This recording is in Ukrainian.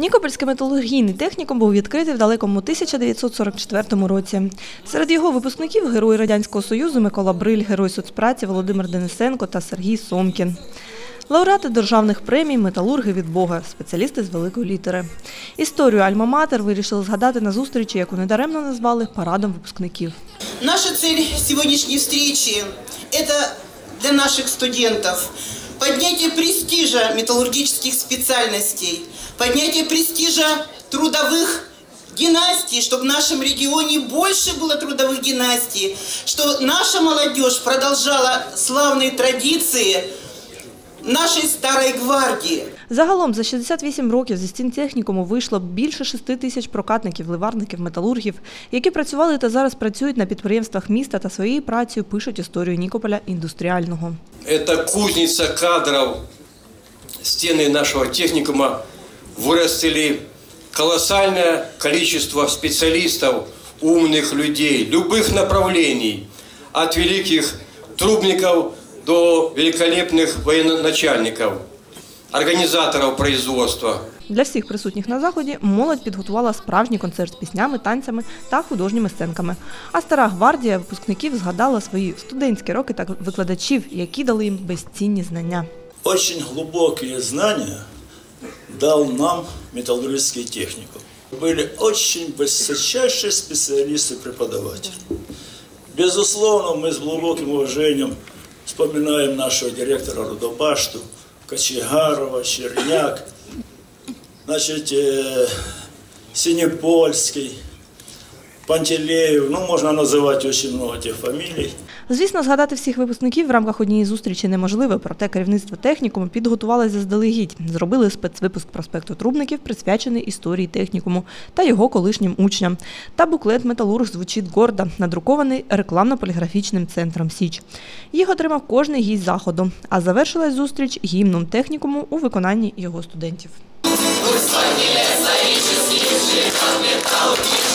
Нікопольський металургійний технікум був відкритий в далекому 1944 році. Серед його випускників герої Радянського Союзу Микола Бриль, герой соцпраці Володимир Денисенко та Сергій Сомкін. Лауреати державних премій, металурги від Бога, спеціалісти з великої літери. Історію Альма-Матер вирішили згадати на зустрічі, яку недаремно назвали парадом випускників. Наша цель сегодняшней встречи – это для наших студентов поднятие престижа металлургических специальностей, поднятие престижа трудовых династий, чтобы в нашем регионе больше было трудовых династий, что наша молодежь продолжала славные традиции нашей старой гвардии. Загалом за 68 років зі стін технікуму вийшло більше 6 тисяч прокатників, ливарників, металургів, які працювали та зараз працюють на підприємствах міста та своєю працею пишуть історію Нікополя індустріального. Это кузница кадров. Стены нашего техникума вырастили колоссальное количество специалистов, умных людей, любых направлений, от великих трубников до великолепных военачальников, организаторов производства. Для всіх присутніх на заході молодь підготувала справжній концерт з піснями, танцями та художніми сценками. А стара гвардія випускників згадала свої студентські роки та викладачів, які дали їм безцінні знання. Очень глубокие знания дал нам металлургический техникум. Были очень высочайшие специалисты-преподаватели. Безусловно, мы с глубоким уважением вспоминаем нашего директора Рудобашту, Кочегарова, Черняк, значит, э, Синепольский, Пантелеев, ну, можно называть очень много этих фамилий. Звісно, згадати всіх випускників в рамках однієї зустрічі неможливо, проте керівництво технікуму підготувалося заздалегідь. Зробили спецвипуск проспекту Трубників, присвячений історії технікуму та його колишнім учням. Та буклет Металург звучить гордо, надрукований рекламно-поліграфічним центром Січ. Їх отримав кожний гість заходу. А завершилась зустріч гімном технікуму у виконанні його студентів. металлургических,